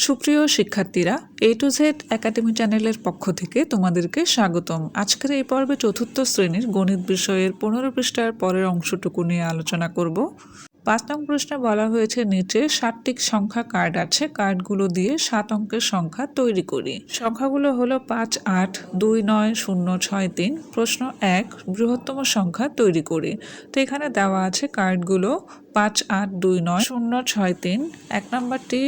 সুপ্রিয় শিক্ষার্থীরা এ to Z academy চ্যানেলের পক্ষ থেকে তোমাদেরকে স্বাগতম। আজকের এই পর্বে চতুর্থ শ্রেণির গণিত বিষয়ের পনেরো পৃষ্ঠার পরের অংশটুকু নিয়ে আলোচনা করব। পাঁচ নং প্রশ্নে বলা হয়েছে নিচে সাতটি সংখ্যা কার্ড আছে। কার্ডগুলো দিয়ে সাত অঙ্কের সংখ্যা তৈরি করি। সংখ্যাগুলো হলো পাঁচ, আট, দুই, নয়, শূন্য, ছয়, তিন। প্রশ্ন এক, বৃহত্তম সংখ্যা তৈরি করি। তো এখানে দেওয়া আছে কার্ডগুলো পাঁচ, আট, দুই, নয়, শূন্য, ছয়, তিন। এক নম্বরটি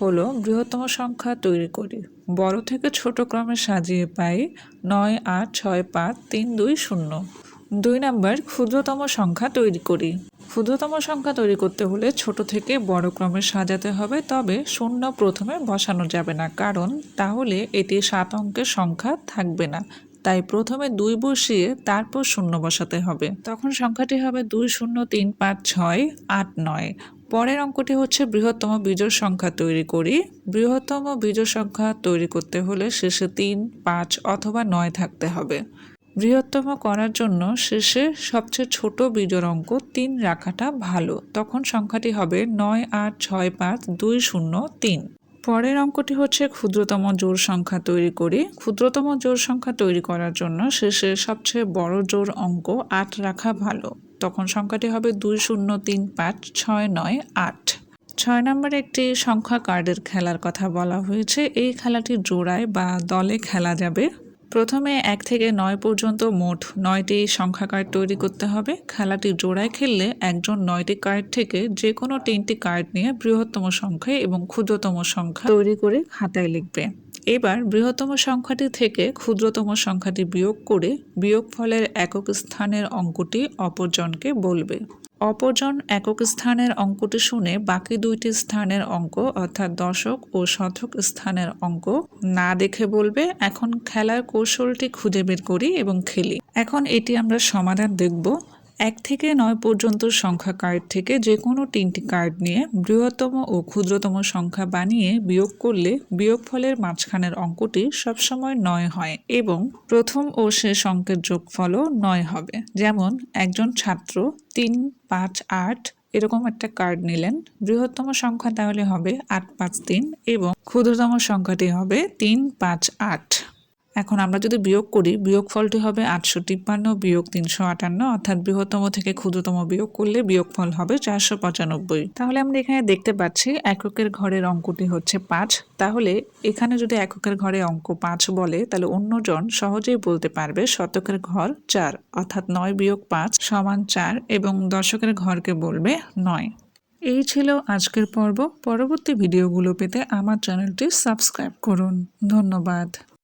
হলো বৃহত্তম সংখ্যা তৈরি করি। বড় থেকে ছোট ক্রমে সাজিয়ে পাই নয়, আট, ছয়, পাঁচ, তিন, দুই, শূন্য। দুই নম্বর ক্ষুদ্রতম সংখ্যা তৈরি করি। ক্ষুদ্রতম সংখ্যা তৈরি করতে হলে ছোট থেকে বড় ক্রমে সাজাতে হবে, তবে শূন্য প্রথমে বসানো যাবে না, কারণ তাহলে এটি সাত অঙ্কের সংখ্যা থাকবে না। তাই প্রথমে দুই বসিয়ে তারপর শূন্য বসাতে হবে। তখন সংখ্যাটি হবে দুই শূন্য তিন পাঁচ ছয় আট নয়। পরের অঙ্কটি হচ্ছে বৃহত্তম বিজোড় সংখ্যা তৈরি করি। বৃহত্তম বিজোড় সংখ্যা তৈরি করতে হলে শেষে তিন, পাঁচ অথবা নয় থাকতে হবে। বৃহত্তম করার জন্য শেষে সবচেয়ে ছোট বিজোড় অঙ্ক তিন রাখাটা ভালো। তখন সংখ্যাটি হবে নয় আট ছয় পাঁচ দুই শূন্য তিন। পরের অঙ্কটি হচ্ছে ক্ষুদ্রতম জোর সংখ্যা তৈরি করি। ক্ষুদ্রতম জোর সংখ্যা তৈরি করার জন্য শেষে সবচেয়ে বড় জোর অঙ্ক আট রাখা ভালো। তখন সংখ্যাটি হবে দুই শূন্য তিন পাঁচ ছয় নয় আট। ছয় নম্বরে একটি সংখ্যা কার্ডের খেলার কথা বলা হয়েছে। এই খেলাটি জোড়ায় বা দলে খেলা যাবে। প্রথমে এক থেকে নয় পর্যন্ত মোট নয়টি সংখ্যা কার্ড তৈরি করতে হবে। খেলাটি জোড়ায় খেললে একজন নয়টি কার্ড থেকে যে কোনো তিনটি কার্ড নিয়ে বৃহত্তম সংখ্যা এবং ক্ষুদ্রতম সংখ্যা তৈরি করে খাতায় লিখবে। এবার বৃহত্তম সংখ্যাটি থেকে ক্ষুদ্রতম সংখ্যাটি বিয়োগ করে বিয়োগফলের একক স্থানের অঙ্কটি অপরজনকে বলবে। অপরজন একক স্থানের অঙ্কটি শুনে বাকি দুইটি স্থানের অঙ্ক, অর্থাৎ দশক ও শতক স্থানের অঙ্ক, না দেখে বলবে, এখন খেলার কৌশলটি খুঁজে বের করি এবং খেলি। এখন এটি আমরা সমাধান দেখব। এক থেকে নয় পর্যন্ত সংখ্যা কার্ড থেকে যে কোনো তিনটি কার্ড নিয়ে বৃহত্তম ও ক্ষুদ্রতম সংখ্যা বানিয়ে বিয়োগ করলে বিয়োগফলের মাঝখানের অঙ্কটি সবসময় নয় হয় এবং প্রথম ও শেষ অঙ্কের যোগফলও নয় হবে। যেমন একজন ছাত্র তিন, পাঁচ, আট এরকম একটা কার্ড নিলেন। বৃহত্তম সংখ্যা তাহলে হবে আট, পাঁচ, তিন এবং ক্ষুদ্রতম সংখ্যাটি হবে তিন, পাঁচ, আট। এখন আমরা যদি বিয়োগ করি বিয়োগ ফলটি হবে আটশো তিপ্পান্ন, বিয়োগ তিনশো আটান্ন, অর্থাৎ বৃহত্তম থেকে ক্ষুদ্রতম বিয়োগ করলে বিয়োগ ফল হবে চারশো পঁচানব্বই। তাহলে আমরা এখানে দেখতে পাচ্ছি এককের ঘরের অঙ্কটি হচ্ছে পাঁচ। তাহলে এখানে যদি এককের ঘরে অঙ্ক পাঁচ বলে, তাহলে অন্যজন সহজেই বলতে পারবে শতকের ঘর চার, অর্থাৎ নয় বিয়োগ পাঁচ সমান চার এবং দশকের ঘরকে বলবে নয়। এই ছিল আজকের পর্ব। পরবর্তী ভিডিওগুলো পেতে আমার চ্যানেলটি সাবস্ক্রাইব করুন। ধন্যবাদ।